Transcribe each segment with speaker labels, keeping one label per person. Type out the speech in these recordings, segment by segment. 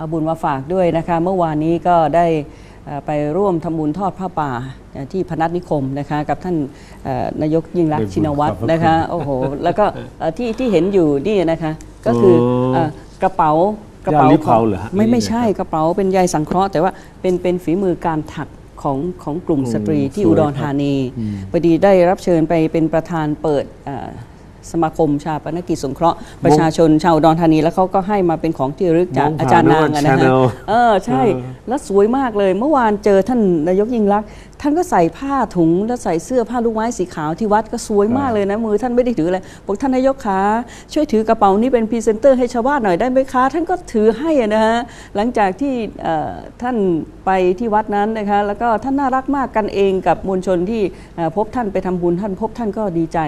Speaker 1: เอาบุญมาฝากด้วยนะคะ เมื่อวานนี้ก็ได้เอ่อไปร่วมทำบุญทอดผ้าป่าเอ่อที่พนัสนิคมนะคะกับท่านเอ่อนายกยิ่งรักษณ์ชินวัตร
Speaker 2: ขอบพระคุณ
Speaker 1: นะคะโอ้โหแล้วก็เอ่อที่ที่เห็นอยู่นี่นะคะก็คือ
Speaker 2: โอ้
Speaker 1: เอ่อกระเป๋ากระเป๋า
Speaker 2: ย่าลิเผา
Speaker 1: ของ
Speaker 2: เหรอฮะ
Speaker 1: ไม่ไม่
Speaker 2: นี่
Speaker 1: ใช่กระเป๋าเป็นใยสังเคราะห์แต่ว่าเป็นเป็นฝีมือการถักของของกลุ่ม
Speaker 2: อืม
Speaker 1: สตรีที่
Speaker 2: สวย
Speaker 1: อุดร
Speaker 2: ครับ
Speaker 1: ธานี
Speaker 2: อืม
Speaker 1: พอดีได้รับเชิญไปเป็นประธานเปิดเอ่อ สมาคมชาปนกิจสงเคราะห์ประชาชนชาวอุดรธานีแล้วเขาก็ให้มาเป็นของที่ระลึกจาก
Speaker 2: มองผ่าน
Speaker 1: อาจารย์นางอะนะ
Speaker 2: นึกว่า
Speaker 1: ฮะ
Speaker 2: Channel
Speaker 1: เออใช่
Speaker 2: เออ
Speaker 1: แล้วสวยมากเลยเมื่อวานเจอท่านนายกยิ่งรักษณ์ท่านก็ใส่ผ้าถุงแล้วใส่เสื้อผ้าลูกไม้สีขาวที่วัดก็สวยมากเลยนะมือท่านไม่ได้ถืออะไรบอกท่านนายกขาช่วยถือกระเป๋านี้เป็นพรีเซนเตอร์ให้ชาวบ้านหน่อยได้ไหมคะ ท่านก็ถือให้อะนะฮะหลังจากที่เอ่อท่านไปที่วัดนั้นนะคะแล้วก็ท่านน่ารักมากกันเองกับมวลชนที่เอ่อพบท่านไปทำบุญท่านพบท่านก็ดีใจ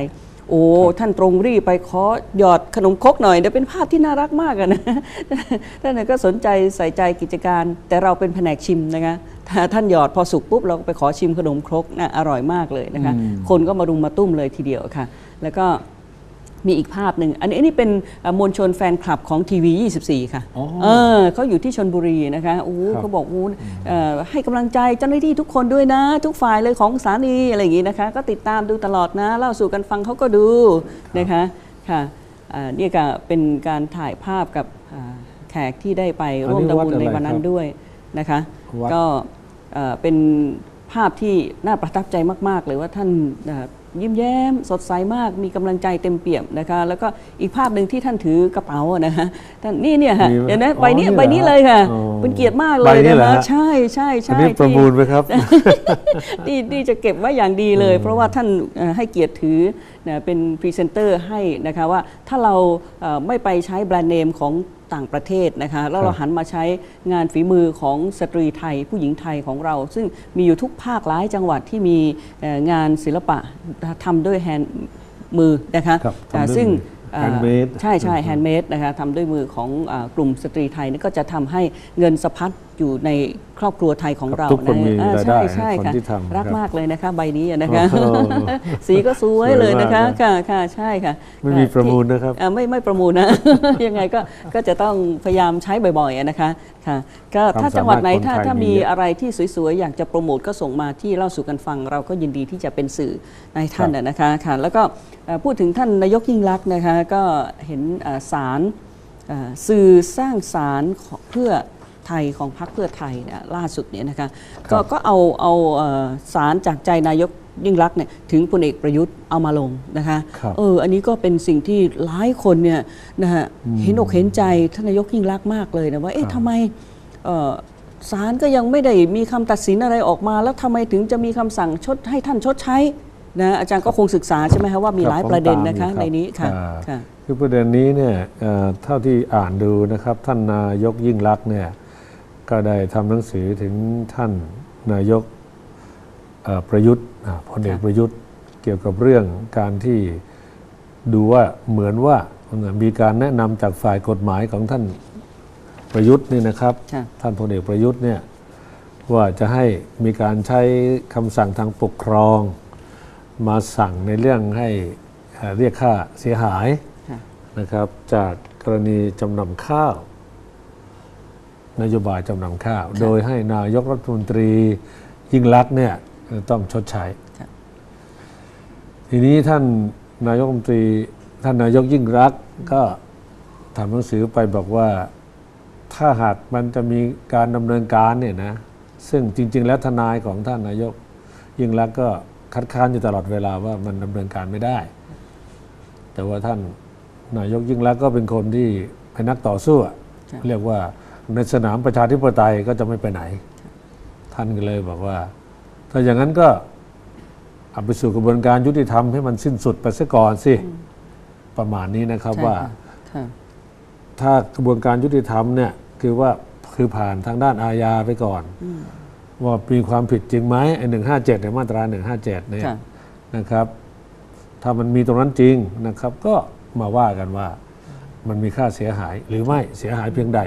Speaker 1: โอ้ท่านตรงรีบไปขอหยอดขนมครกหน่อยเดี๋ยวเป็นภาพที่น่ารักมากอะนะท่านก็สนใจใส่ใจกิจการ แต่เราเป็นแผนกชิมนะคะถ้าท่านหยอดพอสุกปุ๊บเราก็ไปขอชิมขนมครกนะอร่อยมากเลยนะคะ
Speaker 2: อืม
Speaker 1: คนก็มารุมมาตุ้มเลยทีเดียวค่ะ แล้วก็ มีอีกภาพหนึ่ง อันนี้อันนี้เป็นเอ่อมวลชนแฟนคลับของทีวี 24 ค่ะ
Speaker 2: อ๋อ
Speaker 1: เออเขาอยู่ที่ชนบุรีนะคะโอ้โห
Speaker 2: ครับ
Speaker 1: เขาบอกโอ้โหเอ่อให้กำลังใจเจ้าหน้าที่ทุกคนด้วยนะ ทุกฝ่ายเลยของสถานีอะไรอย่างงี้นะคะ ก็ติดตามดูตลอดนะ เล่าสู่กันฟังเขาก็ดูนะคะค่ะอ่านี่ก็เป็นการถ่ายภาพกับอ่าแขกที่ได้ไปร่วม
Speaker 2: อันนี้
Speaker 1: ทำบุญ
Speaker 2: วัดอะไร
Speaker 1: ในวันนั้น
Speaker 2: ครับ
Speaker 1: ด้วยนะคะ
Speaker 2: วัด
Speaker 1: ก็เอ่อเป็นภาพที่น่าประทับใจมาก ๆ เลยว่าท่านเอ่อ ยิ้มแย้ม สดใสมากมีกำลังใจเต็มเปี่ยมนะคะ แล้วก็อีกภาพหนึ่งที่ท่านถือกระเป๋าอะนะคะท่านนี่เนี่ยค่ะ
Speaker 2: มีไหม
Speaker 1: เห็นไหม
Speaker 2: อ๋อ
Speaker 1: ใบนี้
Speaker 2: นี่เหรอ
Speaker 1: ใบนี้เลยค่ะ
Speaker 2: อ๋อ
Speaker 1: เป็นเกียรติมากเล
Speaker 2: ใบ
Speaker 1: ย
Speaker 2: นี้
Speaker 1: นะ
Speaker 2: เหรอ
Speaker 1: คะ
Speaker 2: ฮะ
Speaker 1: ใช่ใช่
Speaker 2: อัน
Speaker 1: ใช่
Speaker 2: นี้ประมูลไหมครับ
Speaker 1: ที่ที่ที่จะเก็บไว้อย่างดีเลย เพราะว่าท่านเอ่อให้เกียรติถือนะเป็นพรีเซนเตอร์ให้นะคะว่าถ้าเราเอ่อไม่ไปใช้แบรนด์เนมของ ต่างประเทศนะคะแล้วเรา
Speaker 2: ครับ
Speaker 1: หันมาใช้งานฝีมือของสตรีไทย ผู้หญิงไทยของเรา ซึ่งมีอยู่ทุกภาคหลายจังหวัดที่มีเอ่องานศิลปะทำด้วยแฮนด์มือนะคะ
Speaker 2: ครับ
Speaker 1: อ่า
Speaker 2: ทำด้วย
Speaker 1: ซึ่ง
Speaker 2: มือ
Speaker 1: อ่า
Speaker 2: handmade
Speaker 1: ใช่ใช่แฮนด์เมดนะคะทำด้วยมือของอากลุ่มสตรีไทยนี่ก็จะทำให้เงินสะพัด อยู่ในครอบครัวไทยของ
Speaker 2: ครับ
Speaker 1: เรา
Speaker 2: ทุกคนมี
Speaker 1: อ่
Speaker 2: รายได้
Speaker 1: ใช่ใช่
Speaker 2: คน
Speaker 1: ค่ะ
Speaker 2: ที่ทำ
Speaker 1: รัก
Speaker 2: ครับ
Speaker 1: มากเลยนะคะ ใบนี้อะนะคะ
Speaker 2: โอ้โห
Speaker 1: สีก็สวยเลยนะคะ
Speaker 2: สวยมากนะ
Speaker 1: ค่ะค่ะใช่ค่ะ
Speaker 2: ไม่มีประมูลนะครับ
Speaker 1: อ่าไม่ไม่ประมูลนะยังไงก็ก็จะต้องพยายามใช้บ่อยๆอะนะคะค่ะก็ถ้า
Speaker 2: ความ
Speaker 1: จังหวัดไหน
Speaker 2: สามารถคน
Speaker 1: ถ้า
Speaker 2: ไทย
Speaker 1: ถ้า
Speaker 2: มี
Speaker 1: มี
Speaker 2: เยอะ
Speaker 1: อะไรที่สวยๆ อยากจะโปรโมทก็ส่งมาที่เล่าสู่กันฟัง เราก็ยินดีที่จะเป็นสื่อในท่านอะนะคะค่ะแล้วก็เอ่อพูดถึงท่านนายกยิ่งรักษณ์นะคะก็เห็นเอ่อสารเอ่อสื่อสร้างสารของเพื่อ ไทยของพรรคเพื่อไทยเนี่ยล่าสุดเนี่ยนะคะก็ก็เอาเอาเอ่อสารจากใจนายกยิ่งรักษณ์เนี่ยถึงพลเอกประยุทธ์เอามาลงนะคะ
Speaker 2: ครับ
Speaker 1: เอออันนี้ก็เป็นสิ่งที่หลายคนเนี่ยนะฮะเห็นอกเห็นใจท่านนายกยิ่งรักษณ์มากเลยนะว่าเอ๊ะทำไมเอ่อศาลก็ยังไม่ได้มีคำตัดสินอะไรออกมา แล้วทำไมถึงจะมีคำสั่งชดให้ท่านชดใช้นะอาจารย์ก็คงศึกษาใช่ไหมคะว่ามี
Speaker 2: ครับ
Speaker 1: หลาย
Speaker 2: ผม
Speaker 1: ประเด็น
Speaker 2: ตาม
Speaker 1: นะคะ
Speaker 2: อยู่ครับ
Speaker 1: ในนี้ค่ะ
Speaker 2: อ่า
Speaker 1: ค่ะ
Speaker 2: คือประเด็นนี้เนี่ยเอ่อเท่าที่อ่านดูนะครับท่านนายกยิ่งรักษณ์เนี่ย ก็ได้ทำหนังสือถึงท่านนายกเอ่อประยุทธ์อ่าพลเอก
Speaker 1: ครับ
Speaker 2: ประยุทธ์เกี่ยวกับเรื่องการที่ดูว่าเหมือนว่ามีการแนะนำจากฝ่ายกฎหมายของท่านประยุทธ์นี่นะครับ
Speaker 1: ค่ะ
Speaker 2: ท่านพลเอกประยุทธ์เนี่ยว่าจะให้มีการใช้คำสั่งทางปกครอง มาสั่งในเรื่องให้เอ่อเรียกค่าเสียหาย
Speaker 1: ค่ะ
Speaker 2: นะครับจากกรณีจำนำข้าว นโยบายจำนำข้าว โดยให้นายกรัฐมนตรียิ่งลักษณ์เนี่ยต้องชดใช้
Speaker 1: ครับ
Speaker 2: ทีนี้ท่านนายกรัฐมนตรี ท่านนายกยิ่งรักษณ์ก็ทำหนังสือไปบอกว่าถ้าหากมันจะมีการดำเนินการเนี่ยนะซึ่งจริง ๆ แล้วทนายของท่านนายก ยิ่งรักษณ์ก็คัดค้านอยู่ตลอดเวลาว่ามันดำเนินการไม่ได้ แต่ว่าท่านนายกยิ่งรักษณ์ก็เป็นคนที่เป็นนักต่อสู้อะ
Speaker 1: ครับ
Speaker 2: เรียกว่า ในสนามประชาธิปไตยก็จะไม่ไปไหน ท่านก็เลยบอกว่า ถ้าอย่างนั้นก็เอาไปสู่กระบวนการยุติธรรมให้มันสิ้นสุดไปซะก่อนสิ ประมาณนี้นะครับ
Speaker 1: ใช่
Speaker 2: ว่า
Speaker 1: ค่ะค่ะ
Speaker 2: ถ้ากระบวนการยุติธรรมเนี่ยคือว่าคือผ่านทางด้านอาญาไปก่อน ว่ามีความผิดจริงไหมไอ้หนึ่งห้าเจ็ดเนี่ยมาตราหนึ่งห้าเจ็ดเนี่ย
Speaker 1: ค่ะ
Speaker 2: นะครับ ถ้ามันมีตรงนั้นจริงนะครับ ก็มาว่ากันว่ามันมีค่าเสียหายหรือไม่เสียหายเพียงใด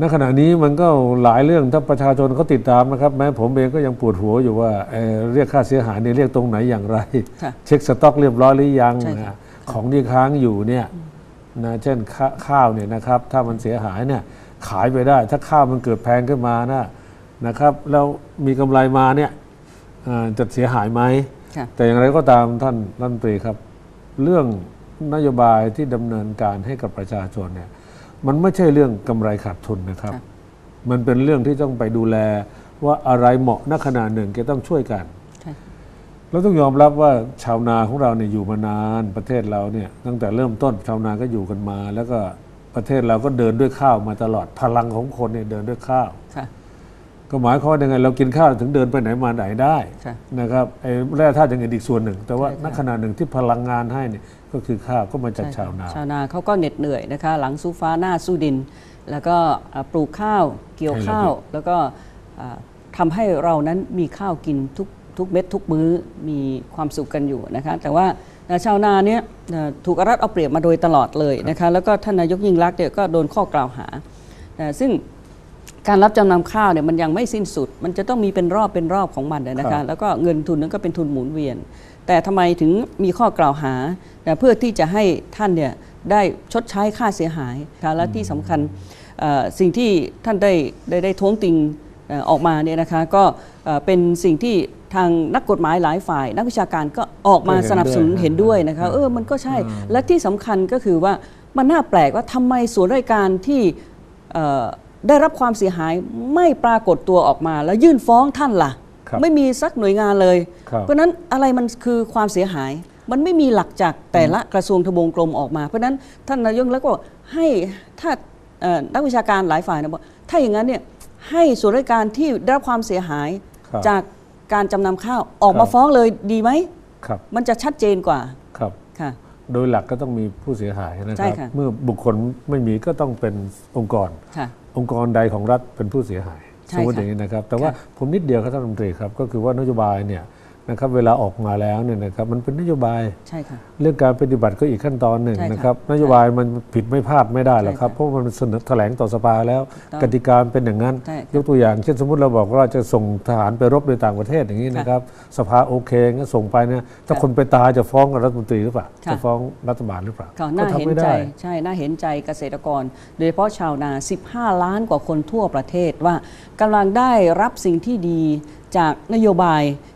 Speaker 2: ณขณะนี้มันก็หลายเรื่องถ้าประชาชนเขาติดตามนะครับ แม้ผมเองก็ยังปวดหัวอยู่ว่าเอ่อเรียกค่าเสียหายเนี่ยเรียกตรงไหนอย่างไร
Speaker 1: ค่ะ
Speaker 2: เช็คสต็อกเรียบร้อยหรือยัง
Speaker 1: ใช่ค่ะ
Speaker 2: นะของที่ค้างอยู่เนี่ยนะเช่นข้าข้าวเนี่ยนะครับ ถ้ามันเสียหายเนี่ยขายไปได้ ถ้าข้าวมันเกิดแพงขึ้นมานะนะครับแล้วมีกำไรมาเนี่ยอ่าจะเสียหายไหม
Speaker 1: ค่ะ
Speaker 2: แต่อย่างไรก็ตามท่านรัฐมนตรีครับ เรื่องนโยบายที่ดำเนินการให้กับประชาชนเนี่ย มันไม่ใช่เรื่องกำไรขาดทุนนะครับ
Speaker 1: ค่ะ
Speaker 2: มันเป็นเรื่องที่ต้องไปดูแลว่าอะไรเหมาะณขณะหนึ่งก็ต้องช่วยกัน
Speaker 1: ใช่
Speaker 2: เราต้องยอมรับว่าชาวนาของเราเนี่ยอยู่มานานประเทศเราเนี่ยตั้งแต่เริ่มต้นชาวนาก็อยู่กันมา แล้วก็ประเทศเราก็เดินด้วยข้าวมาตลอดพลังของคนเนี่ยเดินด้วยข้าว
Speaker 1: ค่ะ
Speaker 2: ก็หมายความว่ายังไงเรากินข้าวถึงเดินไปไหนมาไหนได้
Speaker 1: ค่ะ
Speaker 2: นะครับไอ้แร่ธาตุอย่างอื่นอีกส่วนหนึ่ง แต่ว่า
Speaker 1: ใช่
Speaker 2: ณ
Speaker 1: ค่ะ
Speaker 2: ขณะหนึ่งที่พลังงานให้เนี่ย ก็คือข้าวก็มาจาก
Speaker 1: ใช่
Speaker 2: ชาวนา
Speaker 1: ชาวนาเขาก็เหน็ดเหนื่อยนะคะ หลังสู้ฟ้าหน้าสู้ดิน แล้วก็อ่าปลูกข้าวเกี่ยวข้าว แล้วก็อ่าทำให้เรานั้นมีข้าวกินทุกทุกเม็ดทุกมื้อมีความสุขกันอยู่นะคะ แต่ว่าอ่าชาวนาเนี่ยอ่าถูกอารัฐเอาเปรียบมาโดยตลอดเลยนะคะแล้วก็ท่านนายกยิ่งรักษณ์เนี่ยก็โดนข้อกล่าวหาอ่าซึ่งการรับจำนำข้าวเนี่ยมันยังไม่สิ้นสุด มันจะต้องมีเป็นรอบเป็นรอบของมันนะ
Speaker 2: ครั
Speaker 1: คะ
Speaker 2: บ
Speaker 1: แล้วก็เงินทุนนั้นก็เป็นทุนหมุนเวียน แต่ทำไมถึงมีข้อกล่าวหานะเพื่อที่จะให้ท่านเนี่ยได้ชดใช้ค่าเสียหายค่ะและที่สำคัญเอ่อสิ่งที่ท่านได้ได้ได้ท้วงติงเอ่อออกมาเนี่ยนะคะก็เอ่อเป็นสิ่งที่ทางนักกฎหมายหลายฝ่าย นักวิชาการก็ออกมา
Speaker 2: ก็เห็น
Speaker 1: สนับสนุน
Speaker 2: ด้วย
Speaker 1: เห็นด้วยนะคะเออมันก็ใช่และที่สำคัญก็คือว่ามันน่าแปลกว่าทำไมส่วนราชการที่เอ่อได้รับความเสียหายไม่ปรากฏตัวออกมา แล้วยื่นฟ้องท่านล่ะ
Speaker 2: ครับ
Speaker 1: ไม่มีสักหน่วยงานเลย
Speaker 2: ครับ
Speaker 1: เพราะฉะนั้นอะไรมันคือความเสียหาย มันไม่มีหลักจากแต่ละกระทรวงทบวงกรมออกมา เพราะฉะนั้นท่านนายกแล้วก็บอกให้ถ้าเอ่อนักวิชาการหลายฝ่ายนะบอกถ้าอย่างนั้นเนี่ยให้ส่วนราชการที่ได้รับความเสียหาย
Speaker 2: ครับ
Speaker 1: จากการจำนำข้าวออก
Speaker 2: ครั
Speaker 1: มา
Speaker 2: บ
Speaker 1: ฟ้องเลยดีไหม
Speaker 2: ครับ
Speaker 1: มันจะชัดเจนกว่า
Speaker 2: ครับ
Speaker 1: ค่ะ
Speaker 2: โดยหลักก็ต้องมีผู้เสียหายนะ
Speaker 1: ใช่
Speaker 2: ครับ
Speaker 1: ค่ะ
Speaker 2: เมื่อบุคคลไม่มีก็ต้องเป็นองค์กร
Speaker 1: ค่ะ
Speaker 2: องค์กรใดของรัฐเป็นผู้เสียหาย
Speaker 1: ใช่
Speaker 2: สมมติ
Speaker 1: ค่ะ
Speaker 2: อย่างนี้นะครับ แต่ว่า
Speaker 1: ค่ะ
Speaker 2: ผมนิดเดียวครับท่านรัฐมนตรีครับ ก็คือว่านโยบายเนี่ย นะครับเวลาออกมาแล้วเนี่ยนะครับมันเป็นนโยบาย
Speaker 1: ใช่ค่ะ
Speaker 2: เรื่องการปฏิบัติก็อีกขั้นตอนหนึ่ง
Speaker 1: ใช่ค่ะ
Speaker 2: นะครับนโยบายมันผิดไม่พลาดไม่ได้หรอกครับ
Speaker 1: ใช่ค่ะ
Speaker 2: เพราะมันเสนอแถลงต่อสภาแล้ว
Speaker 1: ต้อง
Speaker 2: กติกาเป็นอย่างนั้น
Speaker 1: ใช่ค่ะ
Speaker 2: ยกตัวอย่างเช่นสมมติเราบอกว่าจะส่งทหารไปรบในต่างประเทศอย่างนี้นะครับสภาโอเคงั้นส่งไปเนี่ยถ้า
Speaker 1: ค่ะ
Speaker 2: คนไปตายจะฟ้องกับรัฐมนตรีหรือเปล่า
Speaker 1: ค่ะ
Speaker 2: จะฟ้องรัฐบาลหรือเปล่า
Speaker 1: ค่ะ
Speaker 2: ก็
Speaker 1: น่า
Speaker 2: ทำ
Speaker 1: เห็น
Speaker 2: ไม่
Speaker 1: ใจ
Speaker 2: ได้
Speaker 1: ใช่น่าเห็นใจเกษตรกร โดยเฉพาะชาวนา 15 ล้านกว่าคนทั่วประเทศว่ากำลังได้รับสิ่งที่ดีจากนโยบายเอ่อ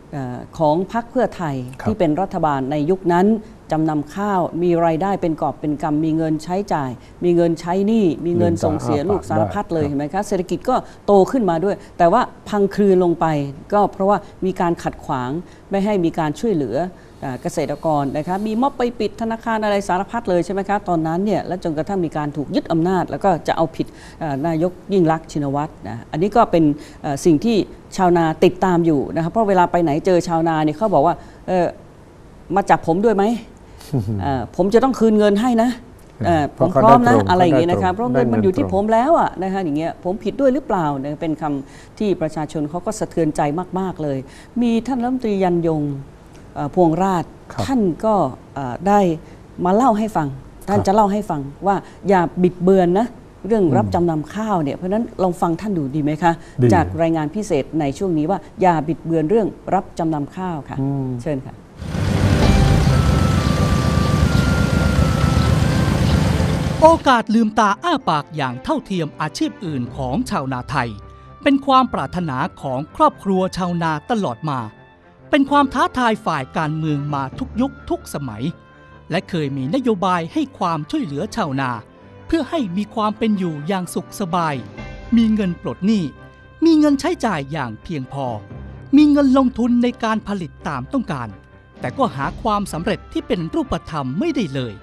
Speaker 1: ของพรรคเพื่อไทย
Speaker 2: ครับ
Speaker 1: ที่เป็นรัฐบาลในยุคนั้นจำนำข้าวมีรายได้เป็นกอบเป็นกำมีเงินใช้จ่าย มีเงินใช้หนี้มีเงินส่งเสียลูกสารพัดเลย
Speaker 2: ครับ
Speaker 1: เห็นไหมคะเศรษฐกิจก็โตขึ้นมาด้วย แต่ว่าพังคลืนลงไป ก็เพราะว่ามีการขัดขวางไม่ให้มีการช่วยเหลืออ่า เกษตรกรนะคะมีม็อบไปปิดธนาคารอะไรสารพัดเลยใช่ไหมคะตอนนั้นเนี่ยแล้วจนกระทั่งมีการถูกยึดอำนาจ แล้วก็จะเอาผิดอ่านายกยิ่งรักษณ์ชินวัตรนะอันนี้ก็เป็นเอ่อสิ่งที่ชาวนาติดตามอยู่นะคะเพราะเวลาไปไหนเจอชาวนาเนี่ยเขาบอกว่าเออมาจับผมด้วยไหมอ่าผมจะต้องคืนเงินให้นะเอ่อ
Speaker 2: เพ
Speaker 1: ผม
Speaker 2: ราะเขา
Speaker 1: พร้อมนะ
Speaker 2: ได้ตรง
Speaker 1: อะไรอย่างเงี้ย
Speaker 2: เขาได้
Speaker 1: นะคะ
Speaker 2: ตรง
Speaker 1: เพราะเงินมัน
Speaker 2: ได้เงิน
Speaker 1: อยู่ที่
Speaker 2: ตรง
Speaker 1: ผมแล้วอะนะคะอย่างเงี้ยผมผิดด้วยหรือเปล่าเนี่ยเป็นคำที่ประชาชนเขาก็สะเทือนใจมาก ๆเลย มีท่านรัฐมนตรียันยงเอ่อ พวงราช
Speaker 2: ครับ
Speaker 1: ท่านก็เอ่อได้มาเล่าให้ฟัง ท่าน
Speaker 2: ครับ
Speaker 1: จะเล่าให้ฟังว่าอย่าบิดเบือนนะเรื่องรับจำนำข้าวเนี่ยเพราะฉะนั้นลองฟังท่านดูดีไหมคะ
Speaker 2: ดี
Speaker 1: จากรายงานพิเศษในช่วงนี้ว่าอย่าบิดเบือนเรื่องรับจำนำข้าวค่ะ
Speaker 2: อืม
Speaker 1: เชิญค่ะ
Speaker 3: โอกาสลืมตาอ้าปากอย่างเท่าเทียมอาชีพอื่นของชาวนาไทย เป็นความปรารถนาของครอบครัวชาวนาตลอดมา เป็นความท้าทายฝ่ายการเมืองมาทุกยุคทุกสมัย และเคยมีนโยบายให้ความช่วยเหลือชาวนา เพื่อให้มีความเป็นอยู่อย่างสุขสบาย มีเงินปลดหนี้ มีเงินใช้จ่ายอย่างเพียงพอ มีเงินลงทุนในการผลิตตามต้องการ แต่ก็หาความสำเร็จที่เป็นรูปธรรมไม่ได้เลย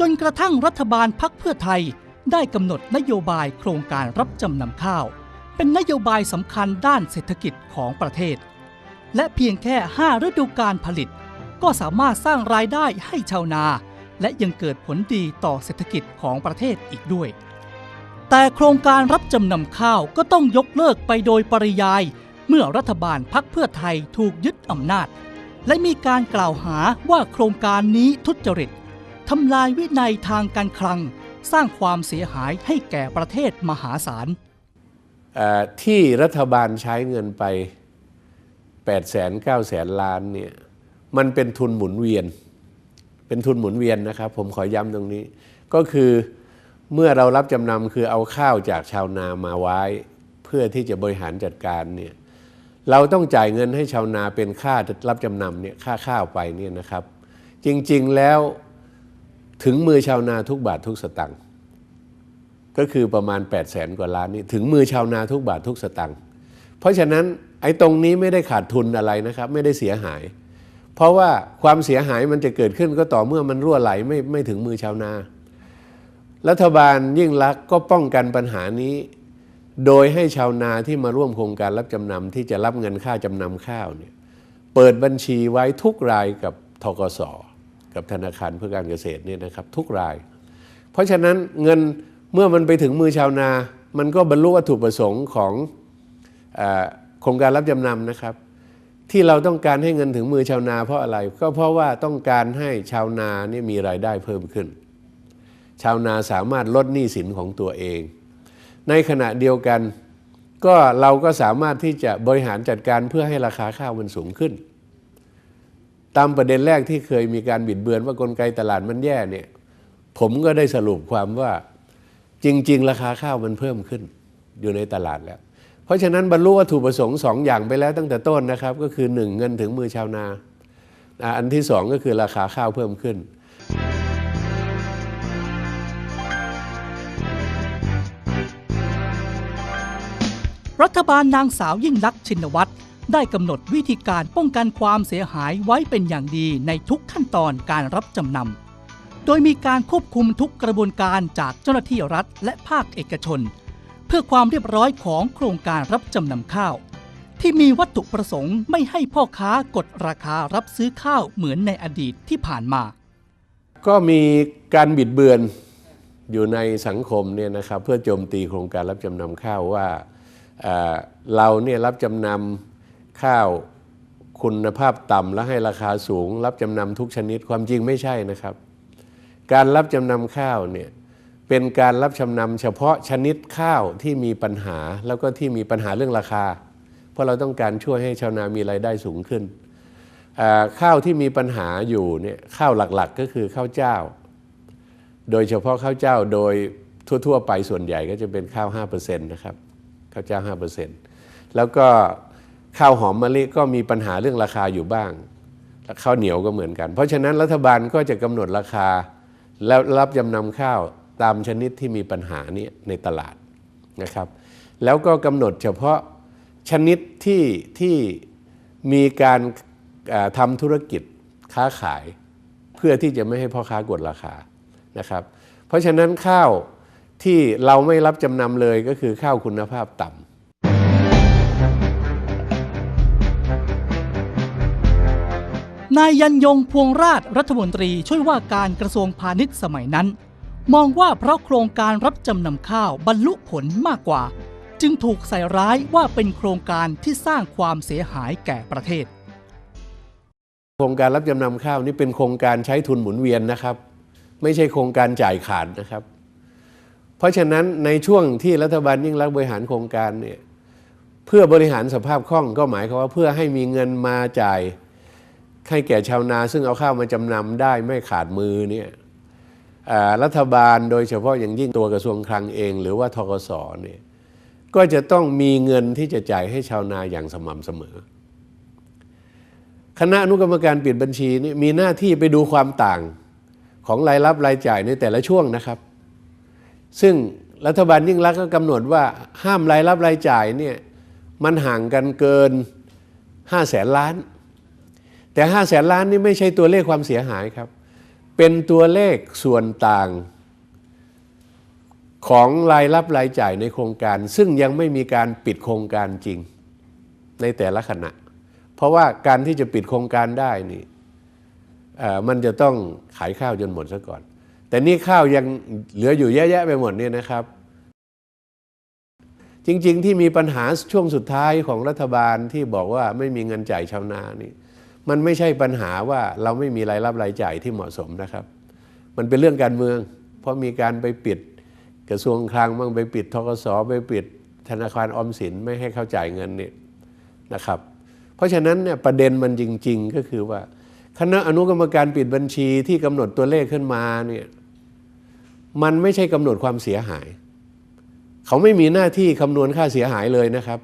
Speaker 3: จนกระทั่งรัฐบาลพักเพื่อไทยได้กำหนดนโยบายโครงการรับจำนำข้าว เป็นนโยบายสำคัญด้านเศรษฐกิจของประเทศ และเพียงแค่ 5 ฤดูการผลิต ก็สามารถสร้างรายได้ให้ชาวนา และยังเกิดผลดีต่อเศรษฐกิจของประเทศอีกด้วย แต่โครงการรับจำนำข้าวก็ต้องยกเลิกไปโดยปริยาย เมื่อรัฐบาลพักเพื่อไทยถูกยึดอำนาจ และมีการกล่าวหาว่าโครงการนี้ทุจริตทำลายวินัยทางการคลัง สร้างความเสียหายให้แก่ประเทศมหาศาล
Speaker 4: ที่รัฐบาลใช้เงินไป 8แสน9แสนล้านเนี่ยมันเป็นทุนหมุนเวียน เป็นทุนหมุนเวียนนะครับ ผมขอย้ำตรงนี้ ก็คือเมื่อเรารับจำนำคือเอาข้าวจากชาวนามาไว้ เพื่อที่จะบริหารจัดการเนี่ยเราต้องจ่ายเงินให้ชาวนาเป็นค่ารับจำนำเนี่ยค่าข้าวไปเนี่ยนะครับ จริงๆแล้วถึงมือชาวนาทุกบาททุกสตังค์ก็คือประมาณ8 0 0แสนกว่าล้านนี่ถึงมือชาวนาทุกบาททุกสตังค์เพราะฉะนั้น ไอ้ตรงนี้ไม่ได้ขาดทุนอะไรนะครับ ไม่ได้เสียหาย เพราะว่าความเสียหายมันจะเกิดขึ้นก็ต่อเมื่อมันรั่วไหลไม่ไม่ถึงมือชาวนา รัฐบาลยิ่งลักก็ป้องกันปัญหานี้ โดยให้ชาวนาที่มาร่วมโครงการรับจำนำที่จะรับเงินค่าจำนำข้าวเนี่ยเปิดบัญชีไว้ทุกรายกับทกสกับธนาคารเพื่อการเกษตรเนี่ยนะครับทุกราย เพราะฉะนั้นเงินเมื่อมันไปถึงมือชาวนา มันก็บรรลุวัตถุประสงค์ของอ โครงการรับจำนำนะครับ ที่เราต้องการให้เงินถึงมือชาวนาเพราะอะไร ก็เพราะว่าต้องการให้ชาวนาเนี่ยมีรายได้เพิ่มขึ้น ชาวนาสามารถลดหนี้สินของตัวเอง ในขณะเดียวกันก็เราก็สามารถที่จะบริหารจัดการเพื่อให้ราคาข้าวมันสูงขึ้น ตามประเด็นแรกที่เคยมีการบิดเบือนว่ากลไกตลาดมันแย่เนี่ยผมก็ได้สรุปความว่าจริง ๆ ราคาข้าวมันเพิ่มขึ้นอยู่ในตลาดแล้ว ราะฉะนั้นบรรลุวัตถุประสงค์สองอย่างไปแล้วตั้งแต่ต้นนะครับ ก็คือหนึ่งเงินถึงมือชาวนา อันที่สองก็คือราคาข้าวเพิ่มขึ้น
Speaker 3: รัฐบาลนางสาวยิ่งลักษณ์ชินวัตรได้กำหนดวิธีการป้องกันความเสียหายไว้เป็นอย่างดีในทุกขั้นตอนการรับจำนำ โดยมีการควบคุมทุกกระบวนการจากเจ้าหน้าที่รัฐและภาคเอกชน เพื่อความเรียบร้อยของโครงการรับจำนำข้าว ที่มีวัตถุประสงค์ไม่ให้พ่อค้ากดราคารับซื้อข้าวเหมือนในอดีตที่ผ่านมา
Speaker 4: ก็มีการบิดเบือนอยู่ในสังคมเนี่ยนะครับเพื่อโจมตีโครงการรับจำนำข้าวว่าเเราเนี่ยรับจำนำข้าวคุณภาพต่ำและให้ราคาสูง รับจำนำทุกชนิดความจริงไม่ใช่นะครับ การรับจำนำข้าวเนี่ย เป็นการรับจำนำเฉพาะชนิดข้าวที่มีปัญหาแล้วก็ที่มีปัญหาเรื่องราคา เพราะเราต้องการช่วยให้ชาวนามีรายได้สูงขึ้น ข้าวที่มีปัญหาอยู่เนี่ยข้าวหลักๆก็คือข้าวเจ้า โดยเฉพาะข้าวเจ้าโดยทั่วๆ ไปส่วนใหญ่ก็จะเป็นข้าว 5%นะครับข้าวเจ้า 5%แล้วก็ข้าวหอมมะลิก็มีปัญหาเรื่องราคาอยู่บ้างข้าวเหนียวก็เหมือนกัน เพราะฉะนั้นรัฐบาลก็จะกำหนดราคาแล้วรับจำนำข้าว ตามชนิดที่มีปัญหานี้ในตลาดนะครับ แล้วก็กำหนดเฉพาะชนิดที่ที่มีการทำธุรกิจค้าขาย เพื่อที่จะไม่ให้พ่อค้ากดราคานะครับ เพราะฉะนั้นข้าวที่เราไม่รับจำนำเลยก็คือข้าวคุณภาพต่ำ
Speaker 3: นายยันยงพวงราชรัฐมนตรีช่วยว่าการกระทรวงพาณิชย์สมัยนั้น มองว่าเพราะโครงการรับจำนำข้าวบรรลุผลมากกว่า จึงถูกใส่ร้ายว่าเป็นโครงการที่สร้างความเสียหายแก่ประเทศ
Speaker 4: โครงการรับจำนำข้าวนี่เป็นโครงการใช้ทุนหมุนเวียนนะครับ ไม่ใช่โครงการจ่ายขาดนะครับ เพราะฉะนั้นในช่วงที่รัฐบาลยิ่งรักบริหารโครงการเนี่ยเพื่อบริหารสภาพคล่องก็หมายความว่าเพื่อให้มีเงินมาจ่ายให้แก่ชาวนาซึ่งเอาข้าวมาจำนำได้ไม่ขาดมือเนี่ย รัฐบาลโดยเฉพาะอย่างยิ่งตัวกระทรวงคลังเอง หรือว่าทกสเนี่ยก็จะต้องมีเงินที่จะจ่ายให้ชาวนาอย่างสม่ำเสมอ คณะอนุกรรมการปิดบัญชีนี่มีหน้าที่ไปดูความต่างของรายรับรายจ่ายในแต่ละช่วงนะครับ ซึ่งรัฐบาลยิ่งรักก็กำหนดว่าห้ามรายรับรายจ่ายเนี่ยมันห่างกันเกิน5 0 0แสนล้าน แต่5 0 0แสนล้านนี่ไม่ใช่ตัวเลขความเสียหายครับ เป็นตัวเลขส่วนต่างของรายรับรายจ่ายในโครงการ ซึ่งยังไม่มีการปิดโครงการจริงในแต่ละขณะ เพราะว่าการที่จะปิดโครงการได้นี่มันจะต้องขายข้าวจนหมดซะก่อน แต่นี่ข้าวยังเหลืออยู่เยอะแยะไปหมดเนี่ยนะครับ จริง ๆ ที่มีปัญหาช่วงสุดท้ายของรัฐบาลที่บอกว่าไม่มีเงินจ่ายชาวนานี่ มันไม่ใช่ปัญหาว่าเราไม่มีรายรับรายจ่ายที่เหมาะสมนะครับ มันเป็นเรื่องการเมือง เพราะมีการไปปิดกระทรวงคลังบ้างไปปิดทกสไปปิดธนาคารออมสินไม่ให้เข้าจ่ายเงินเนี่ยนะครับ เพราะฉะนั้นเนี่ยประเด็นมันจริง ๆ ก็คือว่าคณะอนุกรรมการปิดบัญชีที่กำหนดตัวเลขขึ้นมาเนี่ยมันไม่ใช่กำหนดความเสียหาย เขาไม่มีหน้าที่คำนวณค่าเสียหายเลยนะครับ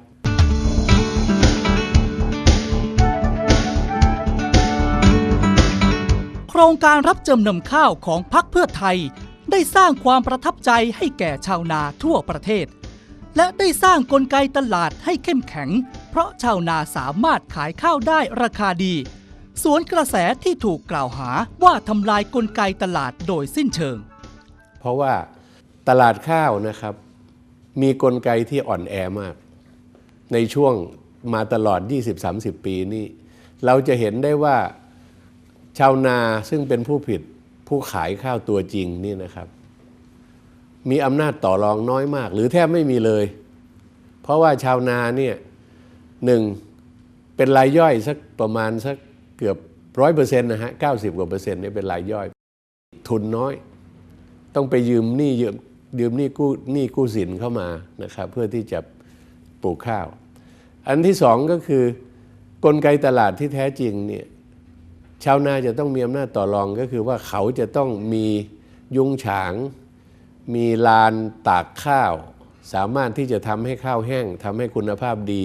Speaker 3: รงการรับจำนำข้าวของพรรคเพื่อไทย ได้สร้างความประทับใจให้แก่ชาวนาทั่วประเทศ และได้สร้างกลไกตลาดให้เข้มแข็ง เพราะชาวนาสามารถขายข้าวได้ราคาดี สวนกระแสที่ถูกกล่าวหาว่าทำลายกลไกตลาดโดยสิ้นเชิง
Speaker 4: เพราะว่าตลาดข้าวนะครับ มีกลไกที่อ่อนแอมาก ในช่วงมาตลอด 20-30 ปีนี้เราจะเห็นได้ว่า ชาวนาซึ่งเป็นผู้ผิดผู้ขายข้าวตัวจริงนี่นะครับ มีอำนาจต่อรองน้อยมาก หรือแทบไม่มีเลย เพราะว่าชาวนาเนี่ยหนึ่งเป็นรายย่อยสักประมาณสักเกือบร้อยเปอร์เซ็นต์นะฮะเก้าสิบกว่าเปอร์เซ็นต์เนี่ยเป็นรายย่อย ทุนน้อย ต้องไปยืมหนี้ยืมยืมหนี้กู้หนี้กู้สินเข้ามานะครับเพื่อที่จะปลูกข้าว อันที่สองก็คือกลไกตลาดที่แท้จริงเนี่ย ชาวนาจะต้องมีอำนาจต่อรองก็คือว่าเขาจะต้องมียุงฉาง มีลานตากข้าว สามารถที่จะทำให้ข้าวแห้งทำให้คุณภาพดี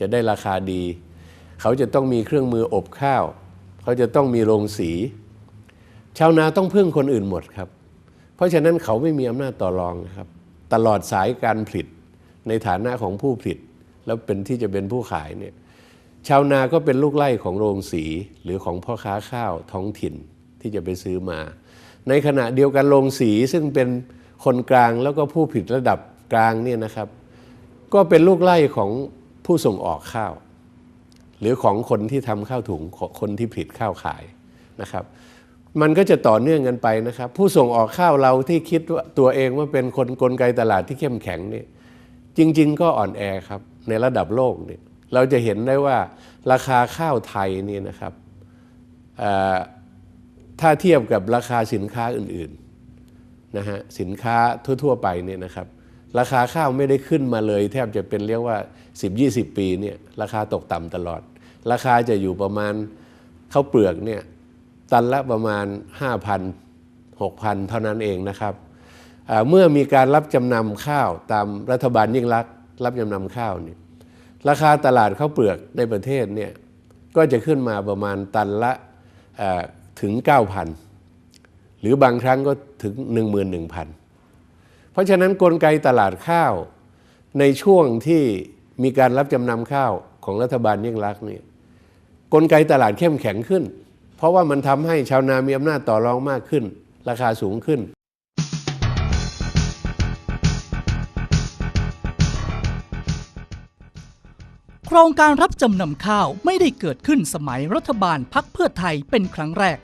Speaker 4: จะได้ราคาดี เขาจะต้องมีเครื่องมืออบข้าว เขาจะต้องมีโรงสี ชาวนาต้องพึ่งคนอื่นหมดครับ เพราะฉะนั้นเขาไม่มีอำนาจต่อรองนะครับ ตลอดสายการผลิตในฐานะของผู้ผลิต แล้วเป็นที่จะเป็นผู้ขายเนี่ย ชาวนาก็เป็นลูกไล่ของโรงสีหรือของพ่อค้าข้าวท้องถิ่นที่จะไปซื้อมา ในขณะเดียวกันโรงสีซึ่งเป็นคนกลางแล้วก็ผู้ผลิตระดับกลางเนี่ยนะครับ ก็เป็นลูกไล่ของผู้ส่งออกข้าว หรือของคนที่ทำข้าวถุงคนที่ผลิตข้าวขายนะครับมันก็จะต่อเนื่องกันไปนะครับ ผู้ส่งออกข้าวเราที่คิดว่าตัวเองว่าเป็นคนกลไกตลาดที่เข้มแข็งเนี่ยจริง ๆ ก็อ่อนแอครับในระดับโลกเนี่ย เราจะเห็นได้ว่าราคาข้าวไทยนี่นะครับถ้าเทียบกับราคาสินค้าอื่นๆนะฮะสินค้าทั่ว ๆ ไปเนี่ยนะครับ ราคาข้าวไม่ได้ขึ้นมาเลย แทบจะเป็นเรียกว่า 10-20 ปีเนี่ยราคาตกต่ำตลอด ราคาจะอยู่ประมาณข้าวเปลือกเนี่ยตันละประมาณ 5,000 6,000 เท่านั้นเองนะครับเมื่อมีการรับจำนำข้าวตามรัฐบาลยิ่งรักรับจำนำข้าวเนี่ย ราคาตลาดข้าวเปลือกในประเทศเนี่ยก็จะขึ้นมาประมาณตันละถึง 9,000 หรือบางครั้งก็ถึง 11,000 เพราะฉะนั้นกลไกตลาดข้าวในช่วงที่มีการรับจำนำข้าวของรัฐบาลยิ่งรักเนี่ยกลไกตลาดเข้มแข็งขึ้น เพราะว่ามันทำให้ชาวนามีอำนาจต่อรองมากขึ้น ราคาสูงขึ้น
Speaker 3: ครงการรับจำนำข้าวไม่ได้เกิดขึ้นสมัยรัฐบาลพักเพื่อไทยเป็นครั้งแรก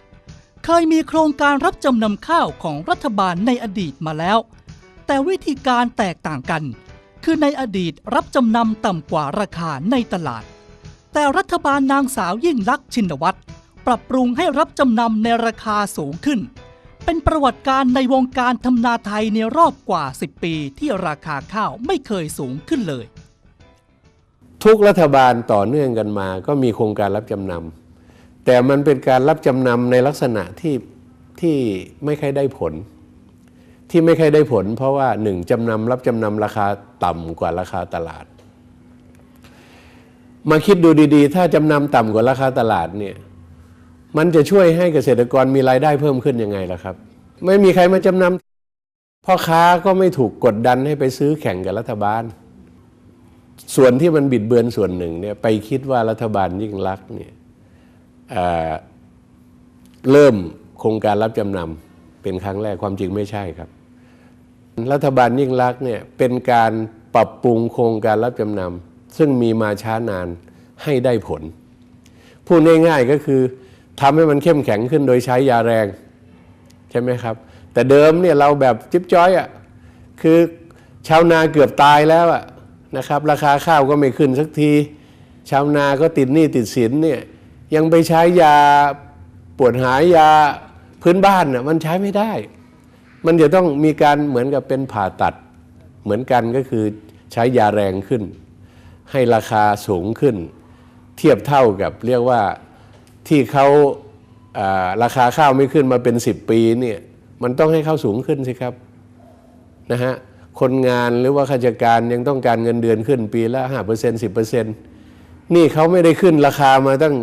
Speaker 3: เคยมีโครงการรับจำนำข้าวของรัฐบาลในอดีตมาแล้ว แต่วิธีการแตกต่างกัน คือในอดีตรับจำนำต่ำกว่าราคาในตลาด แต่รัฐบาลนางสาวยิ่งลักษณ์ชินวัตรปรับปรุงให้รับจำนำในราคาสูงขึ้น เป็นประวัติการในวงการทำนาไทยในรอบกว่า 10 ปีที่ราคาข้าวไม่เคยสูงขึ้นเลย
Speaker 4: ทุกรัฐบาลต่อเนื่องกันมา ก็มีโครงการรับจำนำแต่มันเป็นการรับจำนำในลักษณะที่ที่ไม่ค่อยได้ผล ที่ไม่ค่อยได้ผล เพราะว่าหนึ่งจำนำรับจำนำราคาต่ำกว่าราคาตลาด มาคิดดูดีๆ ถ้าจำนำต่ำกว่าราคาตลาดเนี่ยมันจะช่วยให้เกษตรกรมีรายได้เพิ่มขึ้นยังไงล่ะครับ ไม่มีใครมาจำนำพ่อค้าก็ไม่ถูกกดดันให้ไปซื้อแข่งกับรัฐบาล ส่วนที่มันบิดเบือนส่วนหนึ่งเนี่ยไปคิดว่ารัฐบาลยิ่งรักษณ์เนี่ยเเริ่มโครงการรับจำนำเป็นครั้งแรกความจริงไม่ใช่ครับ รัฐบาลยิ่งรักษณ์เนี่ยเป็นการปรับปรุงโครงการรับจำนำซึ่งมีมาช้านานให้ได้ผล พูดง่ายๆก็คือทำให้มันเข้มแข็งขึ้นโดยใช้ยาแรง ใช่ไหมครับ แต่เดิมเนี่ยเราแบบจิ๊บจ้อยอะ่ะคือชาวนาเกือบตายแล้วอะ นะครับ ราคาข้าวก็ไม่ขึ้นสักที ชาวนาก็ติดหนี้ติดสินเนี่ยยังไปใช้ยาปวดหายยาพื้นบ้านน่ะมันใช้ไม่ได้ มันจะต้องมีการเหมือนกับเป็นผ่าตัด เหมือนกันก็คือใช้ยาแรงขึ้น ให้ราคาสูงขึ้น เทียบเท่ากับเรียกว่าที่เขาราคาข้าวไม่ขึ้นมาเป็น 10 ปีเนี่ยมันต้องให้ข้าวสูงขึ้นสิครับนะฮะ คนงานหรือว่าข้าราชการยังต้องการเงินเดือนขึ้นปีละ5% 10%นี่เขาไม่ได้ขึ้นราคามาตั้ง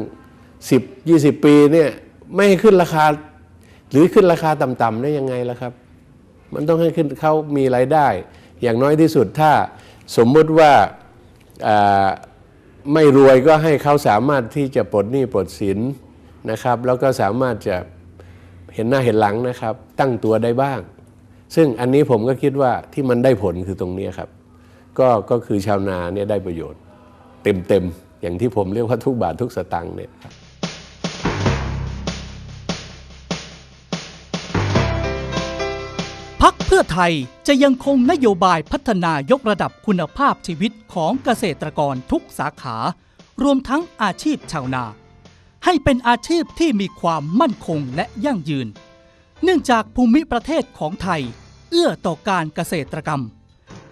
Speaker 4: 10 20ปีเนี่ยไม่ให้ขึ้นราคา หรือขึ้นราคาต่ำๆได้ยังไงล่ะครับ มันต้องให้ขึ้นเขามีรายได้ อย่างน้อยที่สุดถ้าสมมุติว่าอ่าไม่รวยก็ให้เขาสามารถที่จะปลดหนี้ปลดสินนะครับ แล้วก็สามารถจะเห็นหน้าเห็นหลังนะครับ ตั้งตัวได้บ้าง ซึ่งอันนี้ผมก็คิดว่าที่มันได้ผลคือตรงนี้ครับ ก็ก็คือชาวนาเนี่ยได้ประโยชน์ เต็มๆอย่างที่ผมเรียกว่าทุกบาททุกสตางค์เนี่ย
Speaker 3: พักเพื่อไทยจะยังคงนโยบายพัฒนายกระดับคุณภาพชีวิตของเกษตรกรทุกสาขา รวมทั้งอาชีพชาวนา ให้เป็นอาชีพที่มีความมั่นคงและยั่งยืน เนื่องจากภูมิประเทศของไทย เอื้อต่อการเกษตรกรรม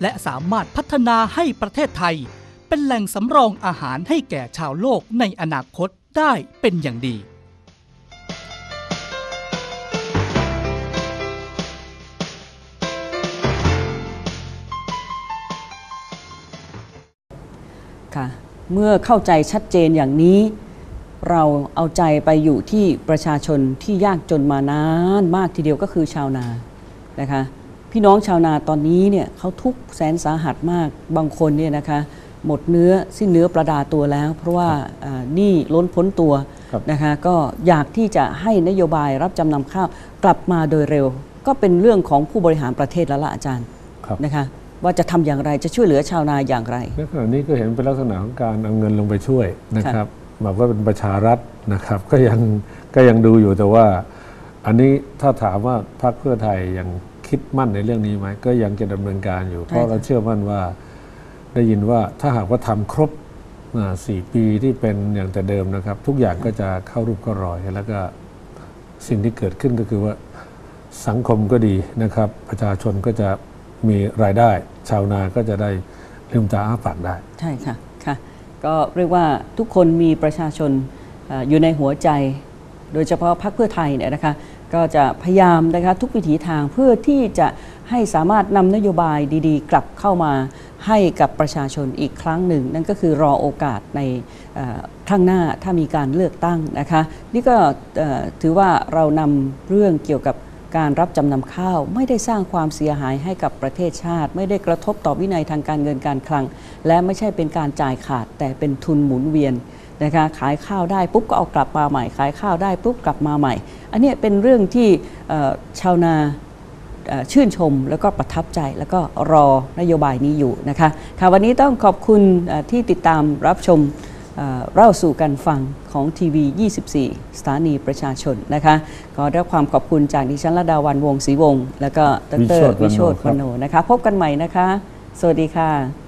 Speaker 3: และสามารถพัฒนาให้ประเทศไทย เป็นแหล่งสำรองอาหารให้แก่ชาวโลกในอนาคตได้เป็นอย่างดี
Speaker 1: ค่ะ เมื่อเข้าใจชัดเจนอย่างนี้ เราเอาใจไปอยู่ที่ประชาชนที่ยากจนมานานมากทีเดียวก็คือชาวนานะคะพี่น้องชาวนาตอนนี้เนี่ยเขาทุกข์แสนสาหัสมากบางคนเนี่ยนะคะหมดเนื้อสิ้นเนื้อประดาตัวแล้ว เพราะว่าอ่าหนี้ล้นพ้นตัว
Speaker 2: ครับ
Speaker 1: นะคะก็อยากที่จะให้นโยบายรับจำนำข้าวกลับมาโดยเร็ว ก็เป็นเรื่องของผู้บริหารประเทศแล้วล่ะอาจารย์
Speaker 2: ครับ
Speaker 1: นะคะว่าจะทำอย่างไรจะช่วยเหลือชาวนาอย่างไร
Speaker 2: ในขณะนี้ก็เห็นเป็นลักษณะของการเอาเงินลงไปช่วยนะครับ แบบว่าเป็นประชารัฐนะครับ ก็ยังก็ยังดูอยู่แต่ว่า อันนี้ถ้าถามว่าพรรคเพื่อไทยยังคิดมั่นในเรื่องนี้ไหมก็ยังจะดำเนินการอยู่ เพราะ
Speaker 1: ใช่ค่ะ
Speaker 2: เราเชื่อมั่นว่าได้ยินว่าถ้าหากว่าทำครบอ่าสี่ปีที่เป็นอย่างแต่เดิมนะครับ ทุกอย่างก็จะเข้ารูปเข้ารอยแล้วก็สิ่งที่เกิดขึ้นก็คือว่าสังคมก็ดีนะครับ ประชาชนก็จะมีรายได้ ชาวนาก็จะได้ลืมตาอ้าปากได้
Speaker 1: ใช่ค่ะค่ะ ก็เรียกว่าทุกคนมีประชาชนอยู่ในหัวใจ โดยเฉพาะพรรคเพื่อไทยเนี่ยนะคะก็จะพยายามนะคะทุกวิถีทางเพื่อที่จะให้สามารถนำนโยบายดีๆ กลับเข้ามาให้กับประชาชนอีกครั้งหนึ่ง นั่นก็คือรอโอกาสในข้างหน้าถ้ามีการเลือกตั้งนะคะ นี่ก็ถือว่าเรานำเรื่องเกี่ยวกับ การรับจำนำข้าวไม่ได้สร้างความเสียหายให้กับประเทศชาติ ไม่ได้กระทบต่อวินัยทางการเงินการคลัง และไม่ใช่เป็นการจ่ายขาดแต่เป็นทุนหมุนเวียนนะคะขายข้าวได้ปุ๊บก็เอากลับมาใหม่ ขายข้าวได้ปุ๊บกลับมาใหม่ อันนี้เป็นเรื่องที่ชาวนาชื่นชมแล้วก็ประทับใจแล้วก็รอนโยบายนี้อยู่นะคะค่ะวันนี้ต้องขอบคุณที่ติดตามรับชม เอ่อเล่าสู่กันฟังของทีวี 24 สถานีประชาชนนะคะก็ได้รับความขอบคุณจากดิฉันระดาวันวงศรีวงศ์แล้วก็ด
Speaker 2: วิ
Speaker 1: ร
Speaker 2: โชติ
Speaker 1: วิโชต
Speaker 2: วรรณโนครับ
Speaker 1: วรรณโนนะคะ พบกันใหม่นะคะ สวัสดีค่ะ